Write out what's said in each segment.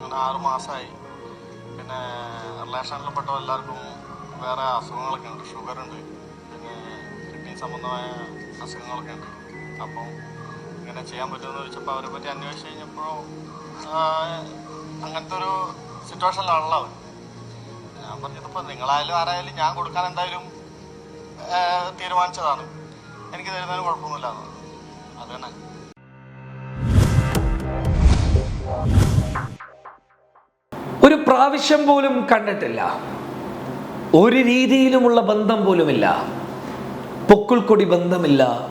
അങ്ങനെ ആറ് മാസമായി പിന്നെ റിലേഷനിൽപ്പെട്ട എല്ലാവർക്കും വേറെ അസുഖങ്ങളൊക്കെ ഉണ്ട്. ഷുഗർ ഉണ്ട് പിന്നെ കിഡ്നി സംബന്ധമായ അസുഖങ്ങളൊക്കെ ഉണ്ട്. അപ്പം ഇങ്ങനെ ചെയ്യാൻ പറ്റുമെന്ന് ചോദിച്ചപ്പോൾ അവരെ പറ്റി അന്വേഷിച്ച് കഴിഞ്ഞപ്പോൾ അങ്ങനത്തെ ഒരു സിറ്റുവേഷനിലാണല്ലോ അവർ ഞാൻ പറഞ്ഞതിപ്പോൾ നിങ്ങളായാലും ആരായാലും ഞാൻ കൊടുക്കാൻ എന്തായാലും തീരുമാനിച്ചതാണ്. എനിക്ക് തരുന്നതിന് കുഴപ്പമൊന്നുമില്ല അത് തന്നെ. ഒരു പ്രാവശ്യം പോലും കണ്ടിട്ടില്ല. ഒരു രീതിയിലുമുള്ള ബന്ധം പോലുമില്ല. പൊക്കിൾക്കൊടി ബന്ധമില്ല.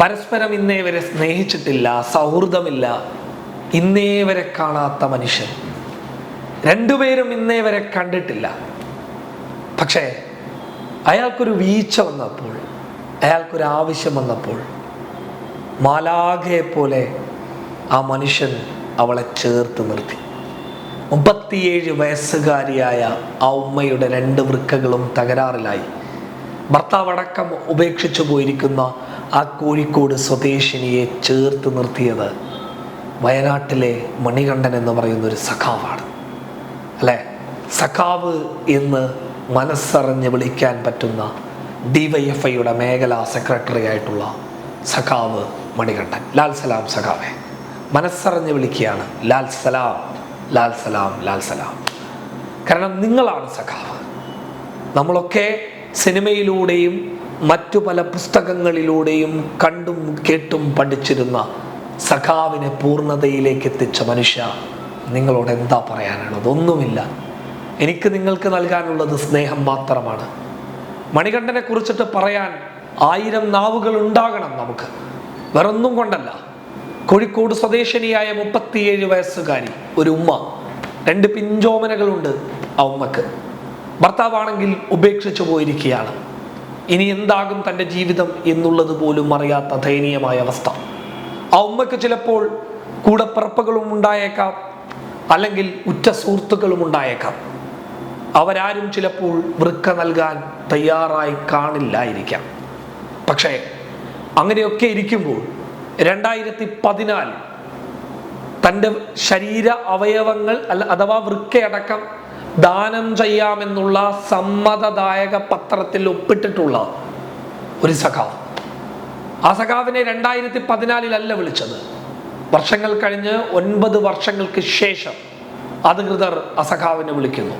പരസ്പരം ഇന്നേ വരെ സ്നേഹിച്ചിട്ടില്ല. സൗഹൃദമില്ല. ഇന്നേ വരെ കാണാത്ത മനുഷ്യൻ. രണ്ടുപേരും ഇന്നേ വരെ കണ്ടിട്ടില്ല. പക്ഷേ അയാൾക്കൊരു വീഴ്ച വന്നപ്പോൾ അയാൾക്കൊരു ആവശ്യം വന്നപ്പോൾ മാലാഖയെ പോലെ ആ മനുഷ്യൻ അവളെ ചേർത്ത് നിർത്തി. മുപ്പത്തിയേഴ് വയസ്സുകാരിയായ ആ ഉമ്മയുടെ രണ്ട് വൃക്കകളും തകരാറിലായി. ഭർത്താവ് അടക്കം ഉപേക്ഷിച്ചു പോയിരിക്കുന്ന ആ കോഴിക്കോട് സ്വദേശിനിയെ ചേർത്ത് നിർത്തിയത് വയനാട്ടിലെ മണികണ്ഠൻ എന്ന് പറയുന്ന ഒരു സഖാവാണ്. അല്ലേ? സഖാവ് എന്ന് മനസ്സറിഞ്ഞ് വിളിക്കാൻ പറ്റുന്ന ഡിവൈഎഫ്ഐയുടെ മേഖലാ സെക്രട്ടറി ആയിട്ടുള്ള സഖാവ് മണികണ്ഠൻ. ലാൽ സലാം സഖാവെ. മനസ്സറിഞ്ഞ് വിളിക്കുകയാണ്. ലാൽ സലാം. ലാൽ സലാം ലാൽ സലാം. കാരണം നിങ്ങളാണ് സഖാവ്. നമ്മളൊക്കെ സിനിമയിലൂടെയും മറ്റു പല പുസ്തകങ്ങളിലൂടെയും കണ്ടും കേട്ടും പഠിച്ചിരുന്ന സഖാവിനെ പൂർണതയിലേക്ക് എത്തിച്ച മനുഷ്യ നിങ്ങളോട് എന്താ പറയാനുള്ളത്? ഒന്നുമില്ല. എനിക്ക് നിങ്ങൾക്ക് നൽകാനുള്ളത് സ്നേഹം മാത്രമാണ്. മണികണ്ഠനെ കുറിച്ചിട്ട് പറയാൻ ആയിരം നാവുകൾ ഉണ്ടാകണം നമുക്ക്. വേറൊന്നും കൊണ്ടല്ല. കോഴിക്കോട് സ്വദേശിനിയായ മുപ്പത്തിയേഴ് വയസ്സുകാരി ഒരു ഉമ്മ. രണ്ട് പിഞ്ചോമനകളുണ്ട് ആ ഉമ്മക്ക്. ഭർത്താവാണെങ്കിൽ ഉപേക്ഷിച്ചു പോയിരിക്കുകയാണ്. ഇനി എന്താകും തന്റെ ജീവിതം എന്നുള്ളത് പോലും അറിയാത്ത ദയനീയമായ അവസ്ഥ. ആ ഉമ്മക്ക് ചിലപ്പോൾ കൂടപ്പിറപ്പുകളും ഉണ്ടായേക്കാം അല്ലെങ്കിൽ ഉറ്റ സുഹൃത്തുക്കളും ഉണ്ടായേക്കാം. അവരാരും ചിലപ്പോൾ വൃക്ക നൽകാൻ തയ്യാറായി കാണില്ലായിരിക്കാം. പക്ഷേ അങ്ങനെയൊക്കെ ഇരിക്കുമ്പോൾ രണ്ടായിരത്തി പതിനാല് തന്റെ ശരീര അവയവങ്ങൾ അല്ല അഥവാ വൃക്കയടക്കം ദാനം ചെയ്യാമെന്നുള്ള സമ്മതദായക പത്രത്തിൽ ഒപ്പിട്ടിട്ടുള്ള ഒരു സഖാവ്. ആ സഖാവിനെ രണ്ടായിരത്തി പതിനാലിലല്ല വിളിച്ചത്. വർഷങ്ങൾ കഴിഞ്ഞ് ഒൻപത് വർഷങ്ങൾക്ക് ശേഷം അധികൃതർ അസഖാവിനെ വിളിക്കുന്നു.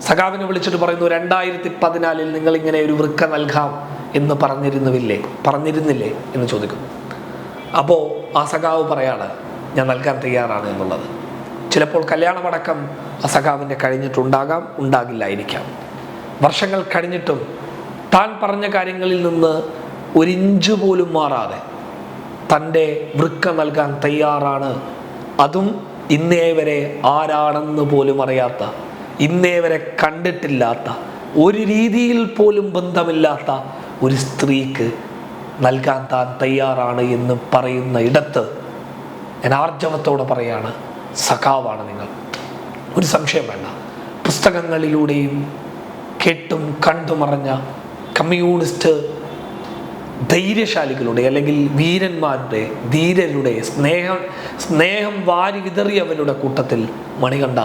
സഖാവിനെ വിളിച്ചിട്ട് പറയുന്നു രണ്ടായിരത്തി പതിനാലിൽ നിങ്ങൾ ഇങ്ങനെ ഒരു വൃക്ക നൽകാം എന്ന് പറഞ്ഞിരുന്നുവില്ലേ പറഞ്ഞിരുന്നില്ലേ എന്ന് ചോദിക്കുന്നു. അപ്പോൾ ആ സഖാവ് പറയാണ് ഞാൻ നൽകാൻ തയ്യാറാണ് എന്നുള്ളത്. ചിലപ്പോൾ കല്യാണമടക്കം ആ സഖാവിന്റെ കഴിഞ്ഞിട്ടുണ്ടാകാം ഉണ്ടാകില്ലായിരിക്കാം. വർഷങ്ങൾ കഴിഞ്ഞിട്ടും താൻ പറഞ്ഞ കാര്യങ്ങളിൽ നിന്ന് ഒരിഞ്ച് പോലും മാറാതെ തന്റെ വൃക്ക നൽകാൻ തയ്യാറാണ്. അതും ഇന്നേ വരെ ആരാണെന്ന് പോലും അറിയാത്ത ഇന്നേ വരെ കണ്ടിട്ടില്ലാത്ത ഒരു രീതിയിൽ പോലും ബന്ധമില്ലാത്ത ഒരു സ്ത്രീക്ക് നൽകാൻ താൻ തയ്യാറാണ് എന്ന് പറയുന്ന ഇടത്ത് ഞാൻ ആർജവത്തോടെ പറയാണ് സഖാവാണ് നിങ്ങൾ. ഒരു സംശയം വേണ്ട. പുസ്തകങ്ങളിലൂടെയും കേട്ടും കണ്ടുമറിഞ്ഞ കമ്മ്യൂണിസ്റ്റ് ധൈര്യശാലികളുടെ അല്ലെങ്കിൽ വീരന്മാരുടെ ധീരരുടെ സ്നേഹം സ്നേഹം വാരി വിതറിയവരുടെ കൂട്ടത്തിൽ മണികണ്ഠ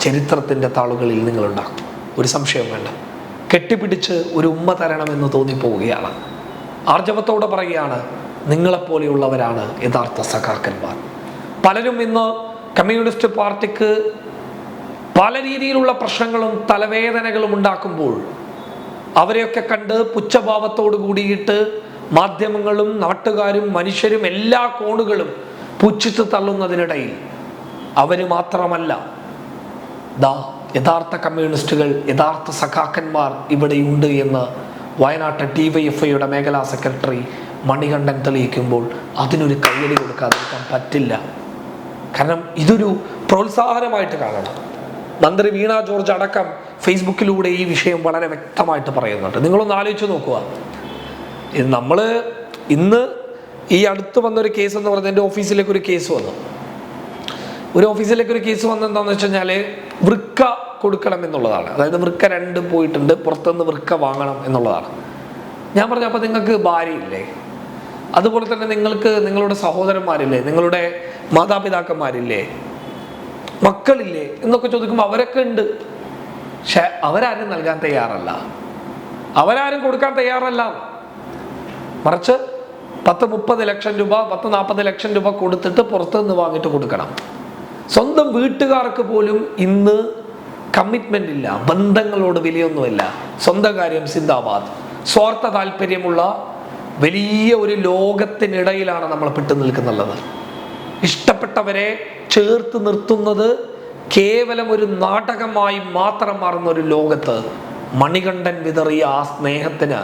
ചരിത്രത്തിന്റെ താളുകളിൽ നിങ്ങളുണ്ടാക്കും. ഒരു സംശയം വേണ്ട. കെട്ടിപ്പിടിച്ച് ഒരു ഉമ്മ തരണമെന്ന് തോന്നിപ്പോവുകയാണ്. ആർജവത്തോടെ പറയുകയാണ് നിങ്ങളെപ്പോലെയുള്ളവരാണ് യഥാർത്ഥ സഖാക്കന്മാർ. പലരും ഇന്ന് കമ്മ്യൂണിസ്റ്റ് പാർട്ടിക്ക് പല രീതിയിലുള്ള പ്രശ്നങ്ങളും തലവേദനകളും ഉണ്ടാക്കുമ്പോൾ അവരെയൊക്കെ കണ്ട് പുച്ഛഭാവത്തോട് കൂടിയിട്ട് മാധ്യമങ്ങളും നാട്ടുകാരും മനുഷ്യരും എല്ലാ കോണുകളും പുച്ഛിച്ച് തള്ളുന്നതിനിടയിൽ അവർ മാത്രമല്ല ദാ യഥാർത്ഥ കമ്മ്യൂണിസ്റ്റുകൾ യഥാർത്ഥ സഖാക്കന്മാർ ഇവിടെയുണ്ട് എന്ന് വയനാട്ട് ഡി വൈ എഫ് ഐയുടെ മേഖലാ സെക്രട്ടറി മണികണ്ഠൻ തെളിയിക്കുമ്പോൾ അതിനൊരു കയ്യടി കൊടുക്കാതിരിക്കാൻ പറ്റില്ല. കാരണം ഇതൊരു പ്രോത്സാഹനമായിട്ട് കാണണം. മന്ത്രി വീണ ജോർജ് അടക്കം ഫേസ്ബുക്കിലൂടെ ഈ വിഷയം വളരെ വ്യക്തമായിട്ട് പറയുന്നുണ്ട്. നിങ്ങളൊന്ന് ആലോചിച്ച് നോക്കുക. ഇത് നമ്മൾ ഇന്ന് ഈ അടുത്ത് വന്നൊരു കേസ് എന്ന് പറയുന്നത് എന്റെ ഓഫീസിലേക്ക് ഒരു കേസ് വന്നു. ഒരു ഓഫീസിലേക്ക് ഒരു കേസ് വന്നെന്താണെന്ന് വെച്ച് കഴിഞ്ഞാൽ വൃക്ക കൊടുക്കണം എന്നുള്ളതാണ്. അതായത് വൃക്ക രണ്ട് പോയിട്ടുണ്ട് പുറത്തുനിന്ന് വൃക്ക വാങ്ങണം എന്നുള്ളതാണ്. ഞാൻ പറഞ്ഞു അപ്പോൾ നിങ്ങൾക്ക് ഭാര്യയില്ലേ? അതുപോലെ തന്നെ നിങ്ങൾക്ക് നിങ്ങളുടെ സഹോദരന്മാരില്ലേ? നിങ്ങളുടെ മാതാപിതാക്കന്മാരില്ലേ? മക്കളില്ലേ? എന്നൊക്കെ ചോദിക്കുമ്പോൾ അവരൊക്കെ ഉണ്ട്. പക്ഷെ അവരാരും നൽകാൻ തയ്യാറല്ല. അവരാരും കൊടുക്കാൻ തയ്യാറല്ല. മറിച്ച് പത്ത് മുപ്പത് ലക്ഷം രൂപ പത്ത് നാൽപ്പത് ലക്ഷം രൂപ കൊടുത്തിട്ട് പുറത്തുനിന്ന് വാങ്ങിയിട്ട് കൊടുക്കണം. സ്വന്തം വീട്ടുകാർക്ക് പോലും ഇന്ന് കമ്മിറ്റ്മെന്റ് ഇല്ല ബന്ധങ്ങളോട് വിലയൊന്നുമില്ല. സ്വന്തം കാര്യം സിന്ദാബാദ്. സ്വാർത്ഥ താല്പര്യമുള്ള വലിയ ഒരു ലോകത്തിനിടയിലാണ് നമ്മൾ പെട്ടു നിൽക്കുന്നുള്ളത് ഇഷ്ടപ്പെട്ടവരെ ചേർത്ത് നിർത്തുന്നത് കേവലം ഒരു നാടകമായി മാത്രം മാറുന്ന ഒരു ലോകത്ത് മണികണ്ഠൻ വിതറിയ ആ സ്നേഹത്തിന്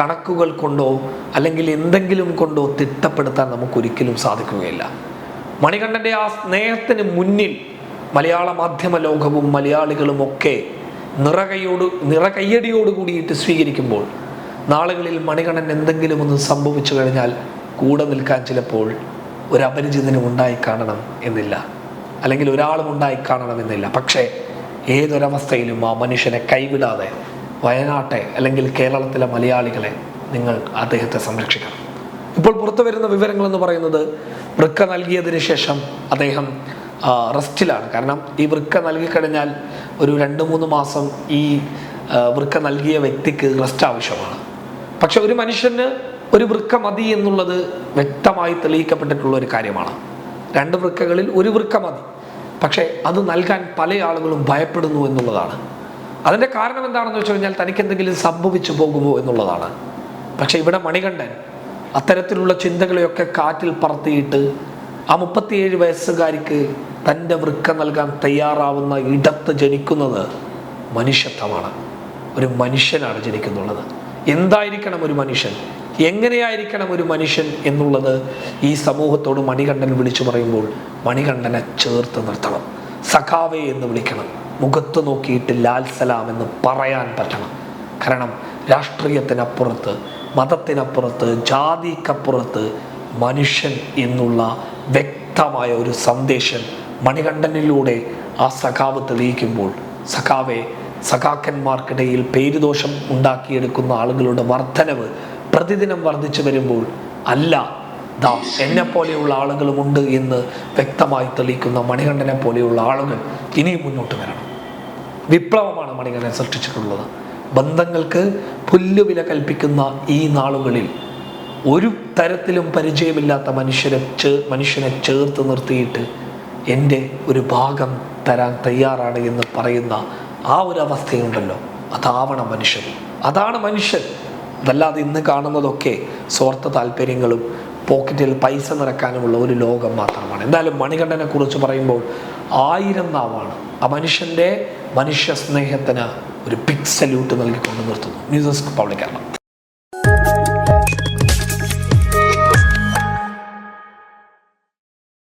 കണക്കുകൾ കൊണ്ടോ അല്ലെങ്കിൽ എന്തെങ്കിലും കൊണ്ടോ തിട്ടപ്പെടുത്താൻ നമുക്കൊരിക്കലും സാധിക്കുകയില്ല. മണികണ്ഠന്റെ ആ സ്നേഹത്തിന് മുന്നിൽ മലയാള മാധ്യമ ലോകവും മലയാളികളും ഒക്കെ നിറകൈയോട് നിറകയ്യടിയോട് കൂടിയിട്ട് സ്വീകരിക്കുമ്പോൾ നാളുകളിൽ മണികണൻ എന്തെങ്കിലും ഒന്ന് സംഭവിച്ചു കഴിഞ്ഞാൽ കൂടെ നിൽക്കാൻ ചിലപ്പോൾ ഒരു ഉണ്ടായി കാണണം എന്നില്ല. അല്ലെങ്കിൽ ഒരാളും ഉണ്ടായി കാണണം എന്നില്ല. പക്ഷേ ഏതൊരവസ്ഥയിലും ആ മനുഷ്യനെ കൈവിടാതെ വയനാട്ടെ അല്ലെങ്കിൽ കേരളത്തിലെ മലയാളികളെ നിങ്ങൾ അദ്ദേഹത്തെ സംരക്ഷിക്കണം. ഇപ്പോൾ പുറത്തു വരുന്ന വിവരങ്ങൾ എന്ന് പറയുന്നത് വൃക്ക നൽകിയതിന് ശേഷം അദ്ദേഹം റെസ്റ്റിലാണ്. കാരണം ഈ വൃക്ക നൽകിക്കഴിഞ്ഞാൽ ഒരു രണ്ട് മൂന്ന് മാസം ഈ വൃക്ക നൽകിയ വ്യക്തിക്ക് റെസ്റ്റ് ആവശ്യമാണ്. പക്ഷെ ഒരു മനുഷ്യന് ഒരു വൃക്ക മതി എന്നുള്ളത് വ്യക്തമായി തെളിയിക്കപ്പെട്ടിട്ടുള്ള ഒരു കാര്യമാണ്. രണ്ട് വൃക്കകളിൽ ഒരു വൃക്ക മതി. പക്ഷേ അത് നൽകാൻ പല ആളുകളും ഭയപ്പെടുന്നു എന്നുള്ളതാണ്. അതിന്റെ കാരണം എന്താണെന്ന് വെച്ച് കഴിഞ്ഞാൽ തനിക്ക് എന്തെങ്കിലും സംഭവിച്ചു പോകുമോ എന്നുള്ളതാണ്. പക്ഷെ ഇവിടെ മണികണ്ഠൻ അത്തരത്തിലുള്ള ചിന്തകളെയൊക്കെ കാറ്റിൽ പറത്തിയിട്ട് ആ മുപ്പത്തിയേഴ് വയസ്സുകാരിക്ക് തന്റെ വൃക്ക നൽകാൻ തയ്യാറാവുന്ന ഇടത്ത് ജനിക്കുന്നത് മനുഷ്യത്വമാണ്. ഒരു മനുഷ്യനാണ് ജനിക്കുന്നുള്ളത്. എന്തായിരിക്കണം ഒരു മനുഷ്യൻ? എങ്ങനെയായിരിക്കണം ഒരു മനുഷ്യൻ എന്നുള്ളത് ഈ സമൂഹത്തോട് മണികണ്ഠൻ വിളിച്ചു പറയുമ്പോൾ മണികണ്ഠനെ ചേർത്ത് നിർത്തണം. സഖാവേ എന്ന് വിളിക്കണം. മുഖത്ത് നോക്കിയിട്ട് ലാൽ സലാം എന്ന് പറയാൻ പറ്റണം. കാരണം രാഷ്ട്രീയത്തിനപ്പുറത്ത് മതത്തിനപ്പുറത്ത് ജാതിക്കപ്പുറത്ത് മനുഷ്യൻ എന്നുള്ള വ്യക്തമായ ഒരു സന്ദേശം മണികണ്ഠനിലൂടെ ആ സഖാവ് തെളിയിക്കുമ്പോൾ സഖാവെ സഖാക്കന്മാർക്കിടയിൽ പേരുദോഷം ഉണ്ടാക്കിയെടുക്കുന്ന ആളുകളുടെ വർധനവ് പ്രതിദിനം വർദ്ധിച്ചു വരുമ്പോൾ അല്ല ദാ എന്നെ പോലെയുള്ള ആളുകളുമുണ്ട് എന്ന് വ്യക്തമായി തെളിയിക്കുന്ന മണികണ്ഠനെ പോലെയുള്ള ആളുകൾ ഇനിയും മുന്നോട്ട് വരണം. വിപ്ലവമാണ് മണികണ്ഠൻ സൃഷ്ടിച്ചിട്ടുള്ളത്. ബന്ധങ്ങൾക്ക് പുല്ലുവില കൽപ്പിക്കുന്ന ഈ നാളുകളിൽ ഒരു തരത്തിലും പരിചയമില്ലാത്ത മനുഷ്യരെ ചേ മനുഷ്യനെ ചേർത്ത് നിർത്തിയിട്ട് എന്റെ ഒരു ഭാഗം തരാൻ തയ്യാറാണ് എന്ന് പറയുന്ന ആ ഒരു അവസ്ഥയുണ്ടല്ലോ. അതാവണം മനുഷ്യൻ അതാണ് മനുഷ്യൻ അതല്ലാതെ ഇന്ന് കാണുന്നതൊക്കെ സ്വാർത്ഥ താല്പര്യങ്ങളും പോക്കറ്റിൽ പൈസ നിറക്കാനുമുള്ള ഒരു ലോകം മാത്രമാണ്. എന്തായാലും മണികണ്ഠനെ കുറിച്ച് പറയുമ്പോൾ ആയിരം നാവാണ്. ആ മനുഷ്യന്റെ മനുഷ്യ സ്നേഹത്തിന് ഒരു ബിഗ് സല്യൂട്ട് നൽകിക്കൊണ്ട് നിർത്തുന്നു. News desk public Keralam.